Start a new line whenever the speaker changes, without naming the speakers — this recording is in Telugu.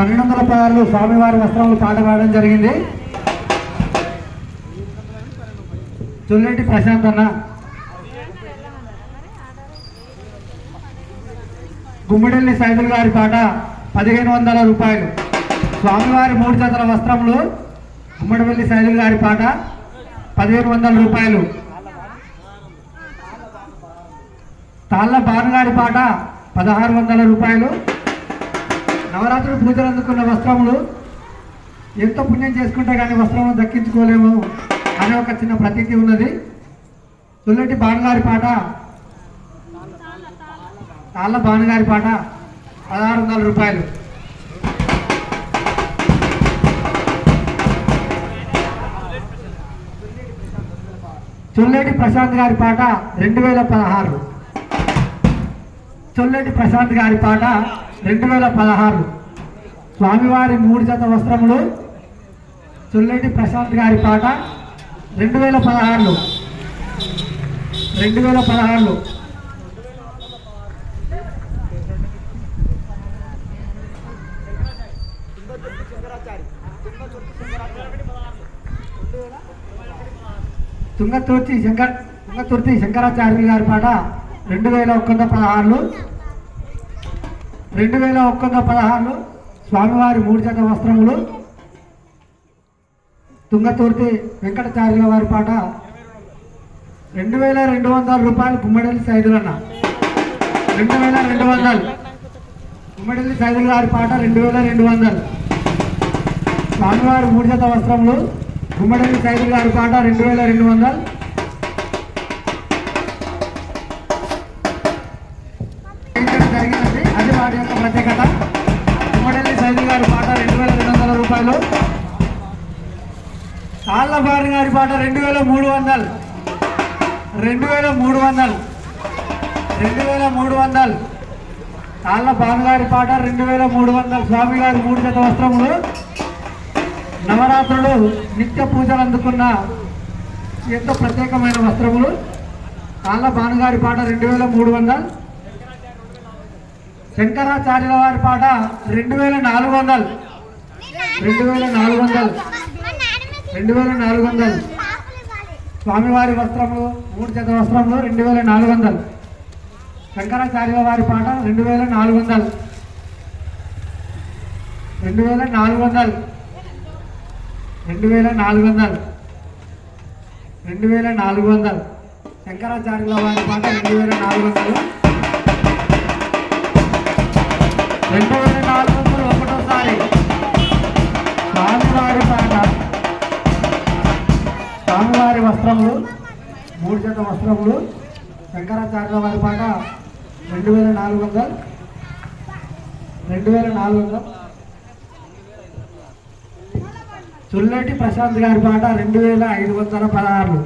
పన్నెండు వందల పదాలు స్వామివారి వస్త్రములు పాట పాడడం జరిగింది. చుల్లెంటి ప్రశాంత్ అన్న. గుమ్మడిల్లి సైదుల్ గారి పాట పదిహేను వందల రూపాయలు. స్వామివారి మూడు జతల వస్త్రములు గుమ్మడివెల్లి సైదుల్ గారి పాట పదిహేను వందల రూపాయలు. తాళ్ళ భానుగారి పాట పదహారు వందల రూపాయలు. నవరాత్రులు పూజలు అందుకున్న వస్త్రములు ఎంతో పుణ్యం చేసుకుంటే కానీ వస్త్రములు దక్కించుకోలేము అనే ఒక చిన్న ప్రతీతి ఉన్నది. తుల్లటి బాణగారి పాట. తాళ్ళ బాణగారి పాట. పదహారు వందల రూపాయలు. చొల్లెటి ప్రశాంత్ గారి పాట రెండు వేల పదహారు. చొల్లెటి ప్రశాంత్ గారి పాట. రెండు వేల పదహారు స్వామివారి మూడు జత వస్త్రములు చుల్లెటి ప్రశాంత్ గారి పాట రెండు వేల పదహారులో. రెండు వేల పదహారులో. తుంగతుర్తి శంకర్ తుంగతుర్తి శంకరాచార్యులు గారి పాట రెండు వేల ఒక్క పదహారులో. రెండు వేల ఒక్క వంద స్వామివారి మూడు జత వస్త్రములు తుంగతుర్తి వెంకటాచార్యుల వారి పాట రెండు వేల రెండు వందల రూపాయలు గుమ్మడిల్లి సైదులన్న రెండు వేల రెండు వందలు. గుమ్మడిల్లి సైదుల గారి పాట రెండు వేల రెండు వందలు. స్వామివారి మూడు జత వస్త్రములు గుమ్మడిల్లి సైదుల గారి పాట రెండు వేల రెండు వందలు జరిగిన కాళ్ళబారి గారి పాట రెండు వేల మూడు వందలు. రెండు వేల మూడు వందలు. రెండు వేల మూడు వందలు. కాళ్ళ బానుగారి పాట రెండు వేల మూడు వందలు. స్వామి గారి మూడు జత వస్త్రములు నవరాత్రులు నిత్య పూజలు అందుకున్న ఎంతో ప్రత్యేకమైన వస్త్రములు. కాళ్ళ బాణగారి పాట రెండు వేల మూడు వందలు. శంకరాచార్యుల వారి పాట రెండు వేల నాలుగు వందలు. రెండు వేల నాలుగు వందలు. రెండు వేల నాలుగు వందలు. స్వామివారి వస్త్రములు మూడు జత వస్త్రములు రెండు వేల నాలుగు వందలు. శంకరాచార్యుల వారి పాట రెండు వేల నాలుగు వందలు. రెండు వేల నాలుగు వందలు. రెండు వేల నాలుగు వందలు. రెండు వేల నాలుగు వందలు. శంకరాచార్యుల వారి పాట రెండు వేల నాలుగు వందలు. వస్త్రములు మూడు జత వస్త్రములు శంకరాచార్యుల వారి పాట రెండు వేల నాలుగు వందలు రెండు వేల నాలుగు వందలు. చుల్లటి ప్రశాంత్ గారి పాట రెండు వేల ఐదు వందల పదహారు